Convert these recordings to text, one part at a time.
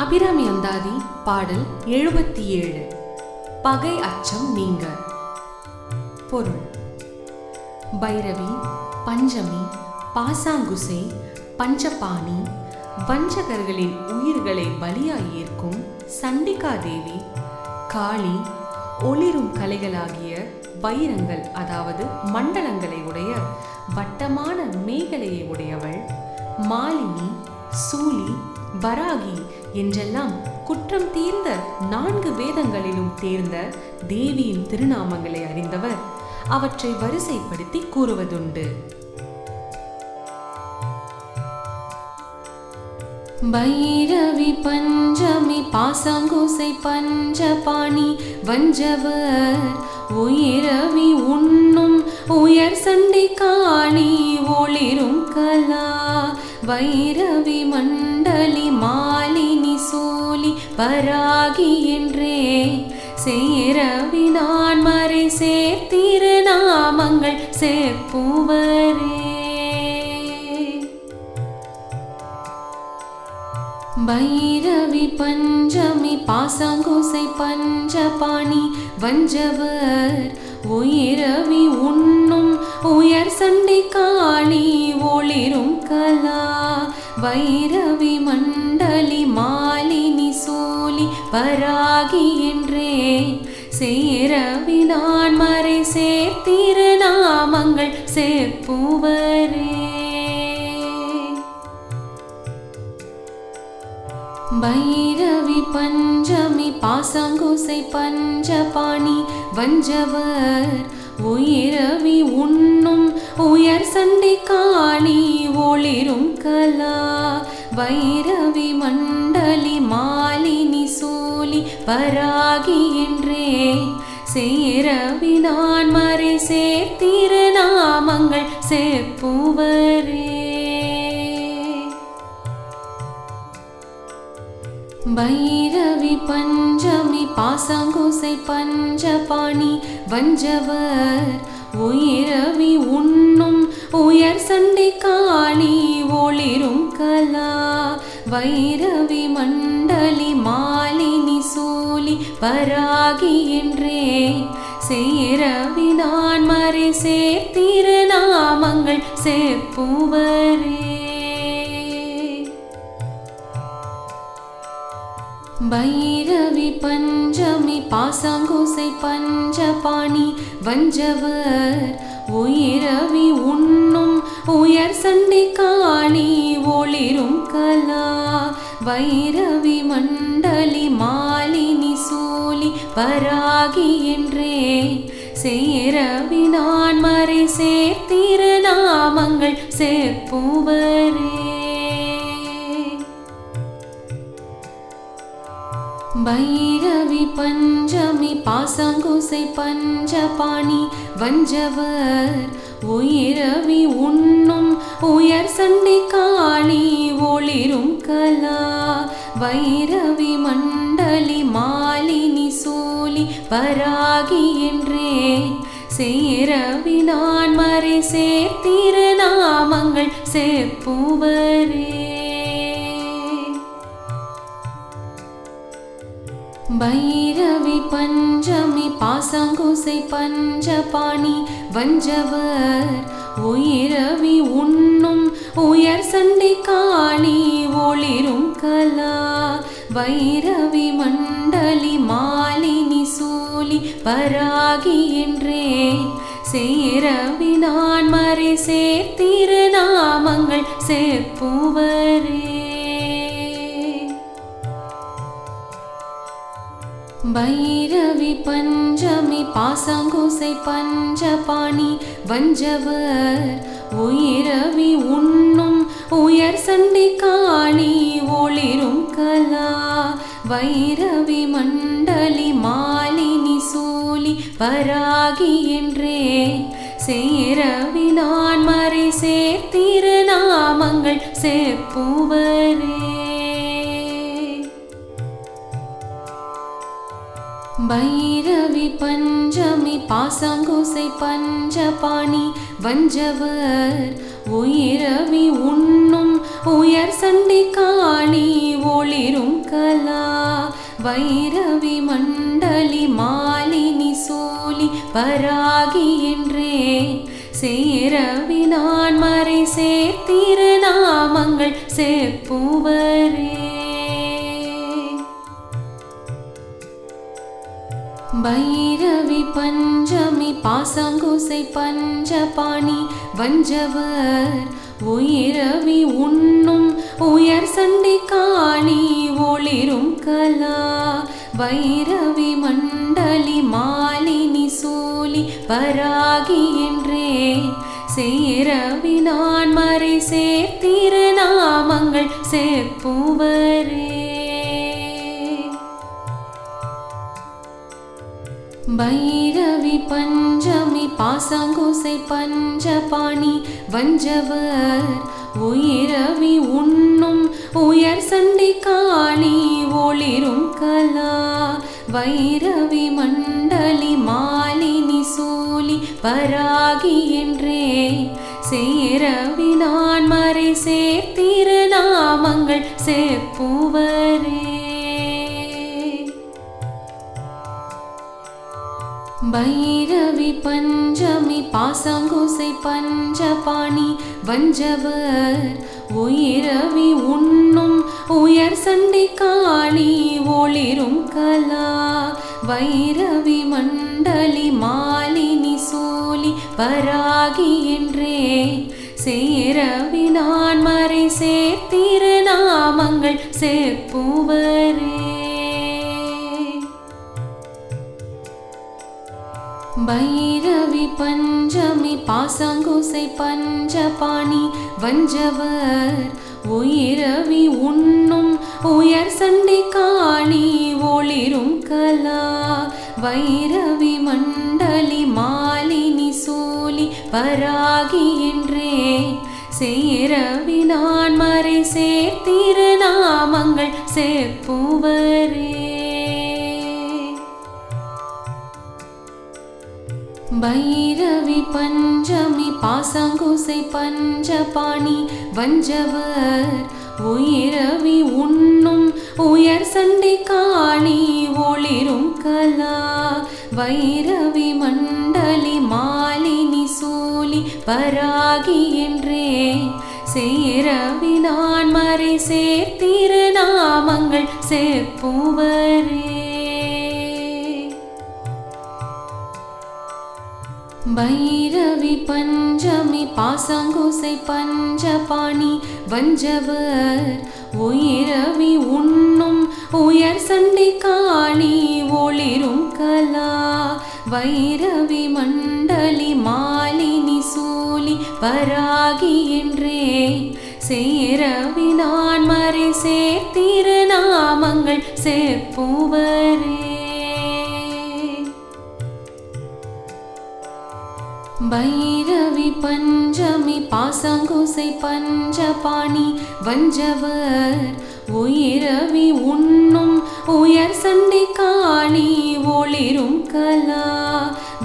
அபிராமி அந்தாதி பாடல் எழுபத்தி ஏழு பகை அச்சம் நீங்க. பொருள். பைரவி பஞ்சமி பாசாங்குசை பஞ்சபாணி வஞ்சகர்களின் உயிர்களை பலியாய் ஏற்கும் சண்டிகா தேவி காளி ஒளிரும் கலைகளாகிய வைரங்கள் அதாவது மண்டலங்களை உடைய வட்டமான மேகலையை உடையவள் மாலினி சூலி வராகி என்றெல்லாம் குற்றம் தீர்ந்த நான்கு வேதங்களிலும் தேர்ந்த தேவியின் திருநாமங்களை அறிந்தவர். அவற்றை வரிசைப்படுத்தி கூறுவதுண்டு. பைரவி பஞ்சமி பாசாங்கோசை பஞ்சபாணி வஞ்சவர் உயிரவி உண்ணும் உயர் சண்டை காளி ஒளிரும் கலா வைரவி மண்டலி மாலினி சூலி பராகி என்றே. சேரவி நான் மறை சேர்த்திரு நாமங்கள் சேர்ப்புவரே. பைரவி பஞ்சமி பாசாங்கோசை பஞ்சபாணி வஞ்சவர். உயிரவி உண்ணும் உயர் சண்டை காளி ஒளிரும் கலா வைரவி மண்டலி மாலினி சூலி பராகி என்றே. சேரவி நான் மறை சேர்த்திருநாமங்கள் சேர்ப்புவரே. பைரவி பஞ்சமி பாசங்குசை பஞ்சபாணி வஞ்சவர் உயிரவி உண்ணும் உயர் சண்டை காளி ஒளிரும் கலா. வைரவி மண்டலி மாலினி சூலி பராகி என்றே. சேரவி நான் மறை சேர்த்திருநாமங்கள் செப்புவரே பைரவி பஞ்சமி பாசங்குசை பஞ்சபாணி வஞ்சவர் உயிரவி உண்ணும் உயர் சண்டை காளி ஒளிரும் கலா. வைரவி மண்டலி மாலினி சூலி பராகி என்றே. சேரவி நான் மறை சேர்த்திருநாமங்கள் சேர்ப்புவரே பைரவி பஞ்சமி பாசாங்கோசை பஞ்சபாணி வஞ்சவர் உயிரவி உண்ணும் உயர் சண்டை காளி ஒளிரும் கலா வைரவி மண்டலி மாலினி சூலி பராகி என்றே. சேரவி நான் மறை சேர்த்திரு நாமங்கள் சேர்ப்புவரே. பைரவி பஞ்சமி பாசாங்கோசை பஞ்சபாணி வஞ்சவர் உயிரவி உண்ணும் உயர் சண்டை காளி ஒளிரும் கலா வைரவி மண்டலி மாலினி சூலி பராகி என்றே. சேரவி நான் மறை சேர்த்திரு நாமங்கள் சேர்ப்புவரே பைரவி பஞ்சமி பாசாங்கோசை பஞ்சபாணி வஞ்சவர். உயிரவி உண்ணும் உயர் சண்டை காளி ஒளிரும் கலா. வைரவி மண்டலி மாலினி சூலி பராகி என்றே. சேரவி நான் மறை சேர்த்திருநாமங்கள் சேர்ப்புவரே. பைரவி பஞ்சமி பாசாங்கோசை பஞ்சபாணி வஞ்சவர் உயிரவி உண்ணும் உயர் சண்டி காளி ஒளிரும் கலா வைரவி மண்டலி மாலினி சூலி பராகி என்றே. சேரவி நான் மறை சேர்த்திரு நாமங்கள் சேர்ப்புவரே. பைரவி பஞ்சமி பாசாங்கோசை பஞ்சபாணி வஞ்சவர் உயிரவி உண்ணும் உயர் சண்டை காளி ஒளிரும் கலா வைரவி மண்டலி மாலினி சோலி பராகி என்றே. சேரவி நான் மறை சேர்த்திருநாமங்கள் செப்புவரே பைரவி பஞ்சமி பாசங்குசை பஞ்சபாணி வஞ்சவர் உயிரவி உண்ணும் உயர் சண்டை காளி ஒளிரும் கலா வைரவி மண்டலி மாலினி சூலி பராகி என்றே சேரவி நான் மறை சேர்த்திரு நாமங்கள் செப்புவரே பைரவி பஞ்சமி பாசங்கோசை பஞ்சபாணி வஞ்சவர் உயிரவி உண்ணும் உயர் சண்டி காளி ஒளிரும் கலா வைரவி மண்டலி மாலினி சூலி பராகி என்றே சேரவி நான் மறை சேர்த்திருநாமங்கள் செப்புவரே பைரவி பஞ்சமி பாசங்கோசை பஞ்சபாணி வஞ்சவர் உயிரவி உண்ணும் உயர் சண்டை காளி ஒளிரும் கலா வைரவி மண்டலி மாலினி சூலி பராகி என்றே. சேரவி நான் மறை சேர்த்திருநாமங்கள் செப்புவரே பைரவி பஞ்சமி பாசங்குசை பஞ்சபாணி வஞ்சவர் உயிரவி உண்ணும் உயர் சண்டை காளி ஒளிரும் கலா வைரவி மண்டலி மாலினி சூலி பராகி என்றே. சேரவி நான் மறை சேர்த்திருநாமங்கள் செப்புவரே பைரவி பஞ்சமி பாசங்குசை பஞ்சபாணி வஞ்சவர் உயிரவி உண்ணும் உயர் சண்டை காளி ஒளிரும் கலா வைரவி மண்டலி மாலினி சூலி பராகி என்றே சேரவி நான் மறை சேர்த்திரு நாமங்கள் செப்புவரே பைரவி பஞ்சமி பாசங்குசை பஞ்சபாணி வஞ்சவர் உயிரவி உண்ணும் உயர் சண்டை காளி ஒளிரும் கலா வைரவி மண்டலி மாலினி சூலி பராகி என்றே. சேரவி நான் மறை சேர்த்திருநாமங்கள் செப்புவரே பைரவி பஞ்சமி பாசங்குசை பஞ்சபாணி வஞ்சவர் உயிரவி உண்ணும் உயர் சண்டை காளி ஒளிரும் கலா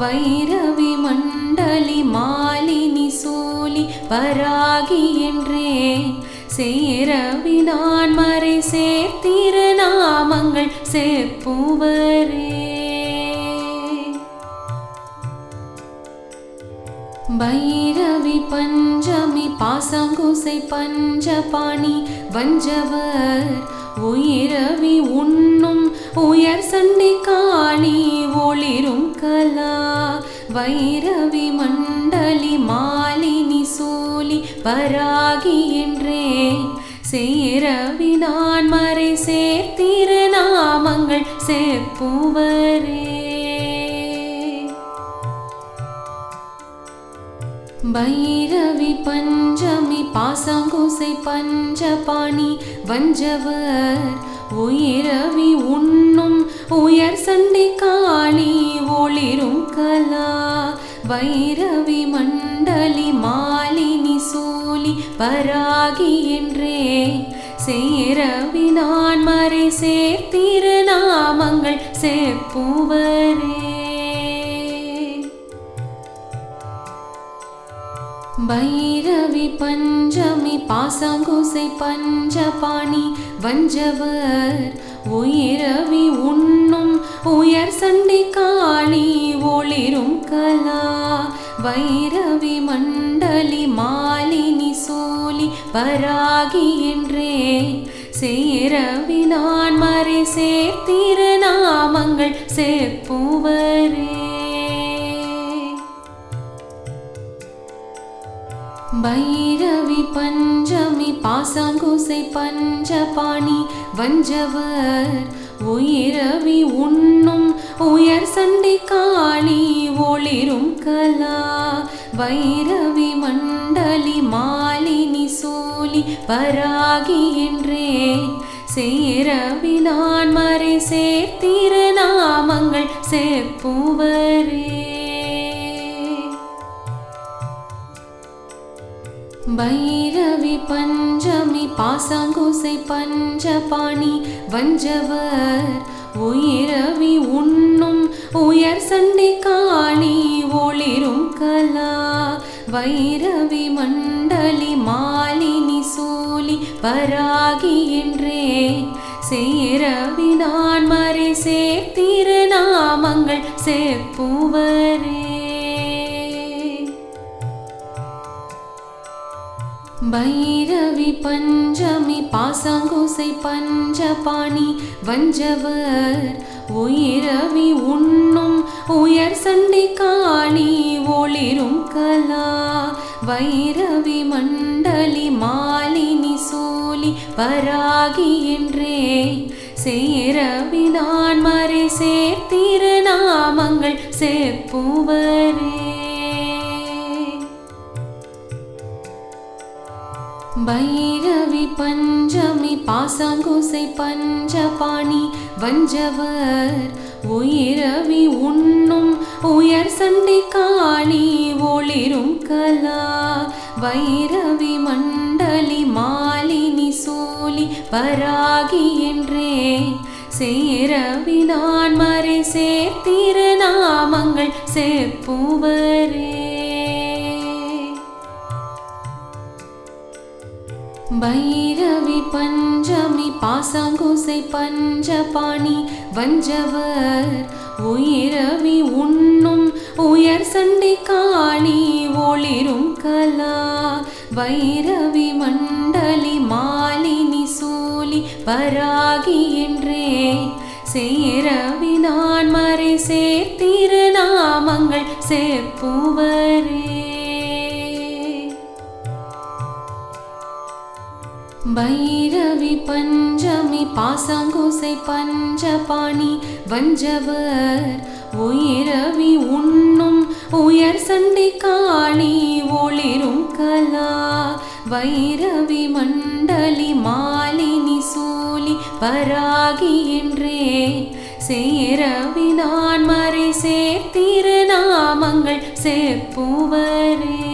வைரவி மண்டலி மாலினி சூலி பராகி என்றே. சேரவி நான் மறை சேர்த்திரு நாமங்கள் செப்புவரே பைரவி பஞ்சமி பாசங்குசை பஞ்சபாணி வஞ்சவர் உயிரவி உண்ணும் உயர் சண்டை காளி ஒளிரும் கலா வைரவி மண்டலி மாலினி சூலி பராகி என்றே. சேரவி நான் மறை சேர்த்திரு நாமங்கள் சேர்ப்புவரே. பைரவி பஞ்சமி பாசங்குசை பஞ்சபாணி வஞ்சவர். உயிரவி உண்ணும் உயர் சண்டை காளி ஒளிரும் கலா. வைரவி மண்டலி மாலினி சூலி பராகி என்றே. சேரவி நான் மறை சேர்த்திரு நாமங்கள் செப்புவரே பைரவி பஞ்சமி பாசங்குசை பஞ்சபாணி வஞ்சவர் உயிரவி உண்ணும் உயர் சண்டி காளி ஒளிரும் கலா வைரவி மண்டலி மாலினி சோலி பராகி என்றே சேரவி நான் மறை சேர்த்திரு நாமங்கள் செப்புவரே பைரவி பஞ்சமி பாசாங்குசை பஞ்சபாணி வஞ்சவர் உயிரவி உண்ணும் உயர் சண்டை காளி ஒளிரும் கலா வைரவி மண்டலி மாலினி சூலி பராகி என்றே. சேரவி நான் மறை சேர்த்திரு நாமங்கள் செப்புவரே பைரவி பஞ்சமி பாசாங்குசை பஞ்சபாணி வஞ்சவர் உயிரவி உண்ணும் உயர் சண்டி காளி ஒளிரும் கலா வைரவி மண்டலி மாலினி சூலி பராகி என்றே சேரவி நான் மறை சேர்த்திரு நாமங்கள் சேர்ப்புவர் பைரவி பஞ்சமி பாசாங்குசை பஞ்சபாணி வஞ்சவர் உயிரவி உண்ணும் உயர் சண்டி காளி ஒளிரும் கலா வைரவி மண்டலி மாலினி சூலி பராகி என்றே சேரவி நான் மறை சேர்த்திருநாமங்கள் செப்புவரே பைரவி பஞ்சமி பாசாங்குசை பஞ்சபாணி வஞ்சவர் உயிரவி உண்ணும் உயர் சண்டி காளி ஒளிரும் கலா வைரவி மண்டலி மாலினி சூலி பராகி என்றே சேரவி நான் மறை சேர்த்திரு நாமங்கள் செப்புவரே பைரவி பஞ்சமி பாசாங்குசை பஞ்சபாணி வஞ்சவர் உயிரவி உண்ணும் உயர் சண்டி காளி ஒளிரும் கலா வைரவி மண்டலி மாலினி சூலி பராகி என்றே. சேரவி நான் மறை சேர்த்திருநாமங்கள் செப்புவரே பைரவி பஞ்சமி பாசாங்குசை பஞ்சபாணி வஞ்சவர் உயிரவி உண்ணும் உயர் சண்டி காளி ஒளிரும் கலா வைரவி மண்டலி மாலினி சூலி பராகி என்றே சேரவி நான் மறை சேர்த்திரு நாமங்கள் செப்புவரே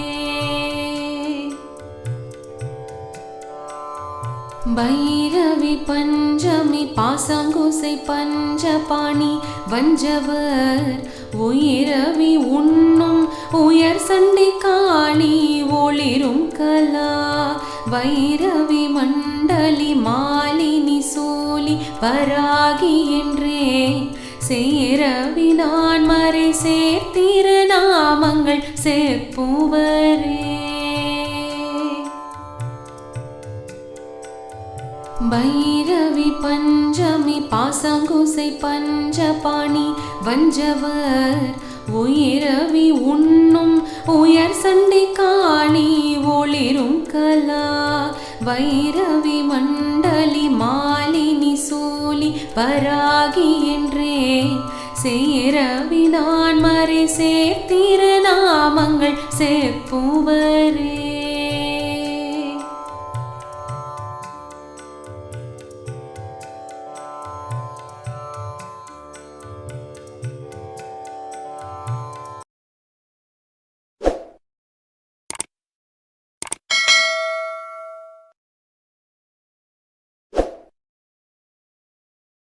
பைரவி பஞ்சமி பாசாங்குசை பஞ்சபாணி வஞ்சவர் உயிரவி உண்ணும் உயர் சண்டி காளி ஒளிரும் கலா வைரவி மண்டலி மாலினி சூலி பராகி என்றே சேரவி நான் மறை சேர்த்திரு நாமங்கள் செப்புவரே பைரவி பஞ்சமி பாசங்குசை பஞ்சபாணி வஞ்சவர். உயிரவி உண்ணும் உயர் சண்டி காளி ஒளிரும் கலா. வைரவி மண்டலி மாலினி சூலி பராகி என்றே. சேரவி நான் மறை சேர்த்திரு நாமங்கள் செப்புவரே